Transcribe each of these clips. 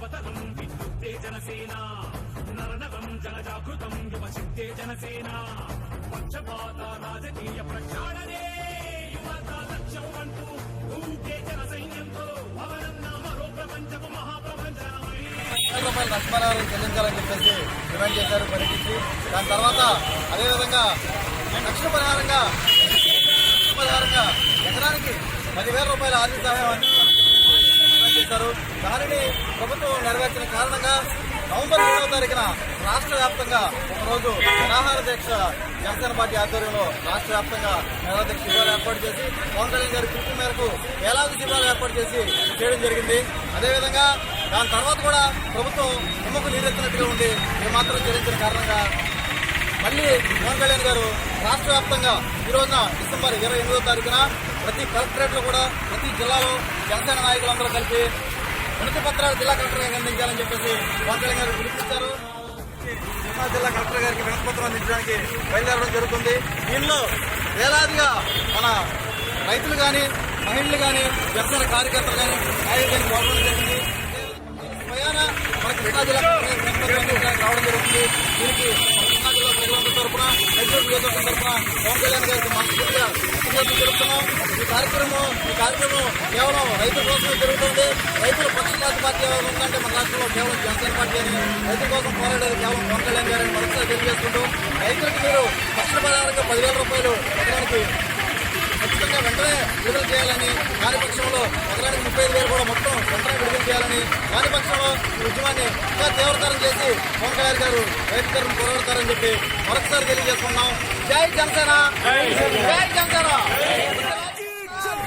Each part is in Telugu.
యువతరం విద్యుత్తే జనసేన నరనరం జనజాగృతం యువశక్తే జనసేన పక్షపాత రాజకీయ ప్రక్షాళనే యువత లక్ష్యం అంటూ ఊకే జన సైన్యంతో భవనన్న మరో ప్రపంచము మహాప్రపంచమై వేల నష్టపరిహారం చెల్లించాలని చెప్పేసి డిమాండ్ చేశారు పరిగెత్తి దాని తర్వాత అదేవిధంగా నష్టపరిహారంగా పరిహారంగా ఎకరానికి పదివేల రూపాయల ఆర్థిక సహాయం అందించాలని చేశారు. దానిని ప్రభుత్వం నెరవేర్చిన కారణంగా నవంబర్ ఏడవ తారీఖున రాష్ట్ర వ్యాప్తంగా ఒకరోజు నిరాహార దీక్ష జనసేన పార్టీ ఆధ్వర్యంలో రాష్ట్ర వ్యాప్తంగా నిరాహార శిబిరాలు ఏర్పాటు చేసి పవన్ కళ్యాణ్ గారి పిలుపు మేరకు వేలాది శిబిరాలు ఏర్పాటు చేసి చేయడం జరిగింది. అదేవిధంగా దాని తర్వాత కూడా ప్రభుత్వం నిమ్మకు నీరెత్తినట్టుగా ఉండి ఏమాత్రం చెల్లించిన కారణంగా మళ్ళీ పవన్ కళ్యాణ్ గారు రాష్ట్ర వ్యాప్తంగా ఈ రోజున డిసెంబర్ ఇరవై ఎనిమిదో తారీఖున ప్రతి కలెక్టరేట్లో కూడా ప్రతి జిల్లాలో జనసేన నాయకులందరూ కలిపి వినతి పత్రాలు జిల్లా కలెక్టర్ గారికి అందించాలని చెప్పేసి పవన్ గారు పిలిపించారు కృష్ణా జిల్లా కలెక్టర్ గారికి వినతి పత్రం అందించడానికి బయలుదేరడం జరుగుతుంది. దీనిలో వేలాదిగా మన రైతులు కానీ మహిళలు కానీ జనసేన కార్యకర్తలు కానీ నాయకులు పాల్గొనడం జరిగింది. ప్రయాణ మన కృష్ణా జిల్లా కలెక్టర్ గారికి వినతి పత్రం అందించడానికి రావడం జరుగుతుంది. దీనికి మన తరఫున రైతుల నియోజకవర్గం తరఫున పవన్ కళ్యాణ్ గారికి మనస్ఫూర్తిగా తెలుపుతున్నాం. ఈ కార్యక్రమం ఈ కార్యక్రమం కేవలం రైతుల కోసమే జరుగుతుంది. రైతుల పక్షపాత పార్టీ ఎవరు ఉందంటే మన రాష్ట్రంలో కేవలం జనసేన పార్టీ అని రైతుల కోసం పోరాడేది కేవలం పవన్ కళ్యాణ్ గారిని మరొకసారి తెలియజేసుకుంటూ రైతులకు మీరు నష్టపరిహారంగా పదివేల రూపాయలు ఎకరానికి ఖచ్చితంగా వెంటనే విడుదల చేయాలని కార్యపక్షంలో ఎకరానికి ముప్పై ఐదు వేలు కూడా మొత్తం వెంటనే విడుదల పక్షంలో ఉద్యమాన్ని ఇంకా తీవ్రతరం చేసి పవన్ కళ్యాణ్ గారు రైతులను తరఫున పోరాడతారని చెప్పి మరొకసారి తెలియజేసుకున్నాం జై జనసేన! జై జనసేన!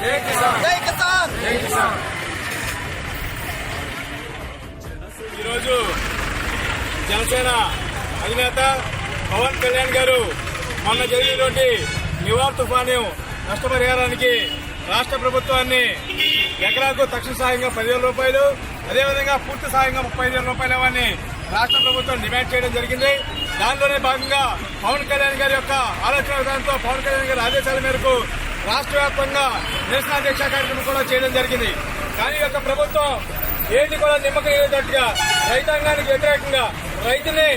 జై కిసాన్! ఈరోజు జనసేన అధినేత పవన్ కళ్యాణ్ గారు మొన్న జరిగినటువంటి నివార్ తుఫాను నష్టపరిహారానికి రాష్ట్ర ప్రభుత్వాన్ని ఎకరాకు తక్షణ సహాయంగా పదివేల రూపాయలు అదేవిధంగా పూర్తి సాయంగా ముప్పై ఐదు వేల రూపాయలు ఇవ్వని రాష్ట్ర ప్రభుత్వం డిమాండ్ చేయడం జరిగింది. దానిలోనే భాగంగా పవన్ కళ్యాణ్ గారి యొక్క ఆలోచన విధానంతో పవన్ కళ్యాణ్ గారి ఆదేశాల మేరకు రాష్ట్ర వ్యాప్తంగా నిరసన దీక్షా కార్యక్రమం కూడా చేయడం జరిగింది. కానీ ఈ యొక్క ప్రభుత్వం ఏంటి కూడా నిమ్మకం అయ్యేటట్టుగా రైతాంగానికి వ్యతిరేకంగా రైతుని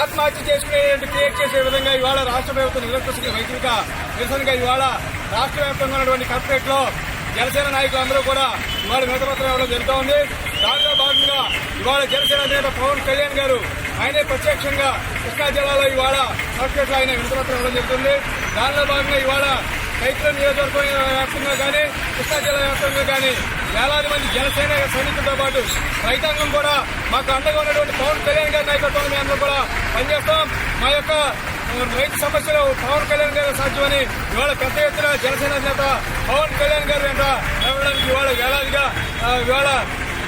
ఆత్మహత్య చేసుకునేటువంటి క్రియేట్ చేసే విధంగా ఇవాళ రాష్ట్ర ప్రభుత్వం నిరంకుశంగా రైతులుగా నిరసనగా ఇవాళ రాష్ట్ర వ్యాప్తంగా ఉన్నటువంటి కార్పొరేట్లో జనసేన నాయకులందరూ కూడా ఇవాళ వినతపత్రం ఇవ్వడం జరుగుతూ ఉంది దానిలో భాగంగా ఇవాళ జనసేన అధినేత పవన్ కళ్యాణ్ గారు ఆయనే ప్రత్యక్షంగా కృష్ణా జిల్లాలో ఇవాళ కలెక్టరేట్ ఆయన వినతపత్రం ఇవ్వడం జరుగుతుంది. దానిలో భాగంగా ఇవాళ రైతుల నియోజకవర్గం వ్యాప్తంగా కానీ కృష్ణా జిల్లా వ్యాప్తంగా కానీ వేలాది మంది జనసేన సైనికులతో పాటు రైతాంగం కూడా మాకు అండగా ఉన్నటువంటి పవన్ కళ్యాణ్ గారి నాయకత్వంలో మేము కూడా పనిచేస్తాం. మా యొక్క రైతు సమస్యలు పవన్ కళ్యాణ్ గారు సాధ్యమని ఇవాళ పెద్ద ఎత్తున జనసేన నేత పవన్ కళ్యాణ్ గారు వెంట రావడానికి ఇవాళ వేలాదిగా ఇవాళ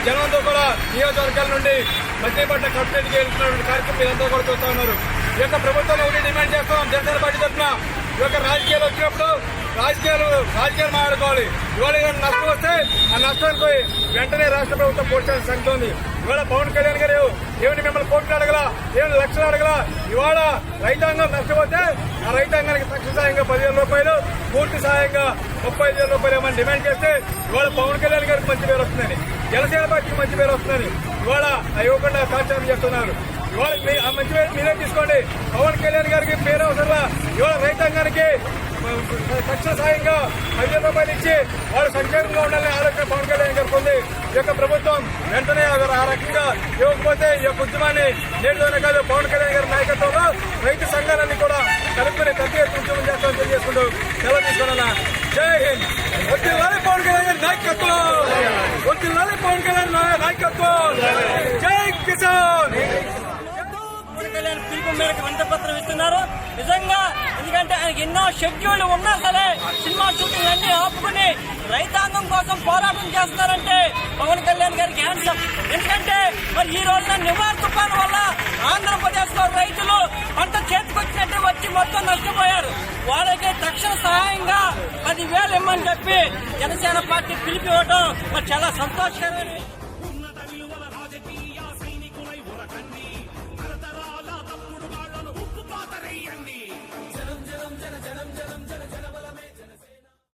జనంతో కూడా నియోజకవర్గాల నుండి మధ్యపడ్డ కలెక్టరేట్కి వెళ్తున్నటువంటి కార్యక్రమం ఇదంతా కూడా చూస్తా ఉన్నారు. ఈ యొక్క ప్రభుత్వంలో ఒకటి డిమాండ్ చేస్తాం జనసేన పార్టీ తరఫున. ఈ యొక్క రాజకీయాలు వచ్చినప్పుడు రాజకీయాలు రాజకీయాలు మాట్లాడుకోవాలి. ఇవాళ నష్టం వస్తే ఆ నష్టానికి వెంటనే రాష్ట్ర ప్రభుత్వం పోటీ సంగతి ఉంది. ఇవాళ పవన్ కళ్యాణ్ గారు ఏమిటి మిమ్మల్ని కోట్లు అడగలా ఏమైనా లక్షలు అడగల. ఇవాళ రైతాంగం నష్టపోతే ఆ రైతాంగానికి తక్షణ సాయంగా పదివేల రూపాయలు పూర్తి సాయంగా ముప్పై ఐదు వేల రూపాయలు ఏమని డిమాండ్ చేస్తే ఇవాళ పవన్ కళ్యాణ్ గారికి మంచి పేరు వస్తుందని జనసేన పార్టీకి మంచి పేరు వస్తుందని ఇవాళ ఆ ఇవ్వకుండా తాత్సారం చేస్తున్నారు. ఇవాళ ఆ మంచి పేరు మీరే తీసుకోండి. పవన్ కళ్యాణ్ గారికి పేరు అవసరం ఇవాళ రైతాంగానికి తక్షణ సాయంగా ఐదు రూపాయలు ఇచ్చి వారు సంక్షేమంగా ఉండాలని ఆలోచన పవన్ కళ్యాణ్ గారికి ఉంది ఈ యొక్క ప్రభుత్వం వెంటనే ఆ రకంగా ఇవ్వకపోతే ఈ యొక్క ఉద్యమాన్ని నేటితోనే కాదు పవన్ కళ్యాణ్ గారి నాయకత్వంలో రైతు సంఘాలన్నీ కూడా కలుపుకుని పెద్ద ఎత్తు ఉద్యమం చేస్తామని తెలియజేసుకుంటూ సెలవు తీసుకున్నా జై హింద్. వద్దిల్లాలి పవన్ కళ్యాణ్ గారి నాయకత్వం. వద్దిల్లాలి పవన్ కళ్యాణ్ నాయకత్వం. జై కిసాన్. మేరకు వింతపత్రం ఇస్తున్నారు. నిజంగా ఎందుకంటే ఆయనకి ఎన్నో షెడ్యూల్ ఉన్నా సరే సినిమా షూటింగ్ అన్ని ఆపుకుని రైతాంగం కోసం పోరాటం చేస్తున్నారంటే పవన్ కళ్యాణ్ గారికి హ్యాండ్సప్ ఎందుకంటే మరి ఈ రోజున నివార్ తుఫాన్ వల్ల ఆంధ్రప్రదేశ్లో రైతులు పంట చేతికొచ్చినట్టు వచ్చి మొత్తం నష్టపోయారు. వాళ్ళకి తక్షణ సహాయంగా పదివేలు ఇమ్మని చెప్పి జనసేన పార్టీ పిలిపి ఇవ్వడం మరి చాలా సంతోషకరమైన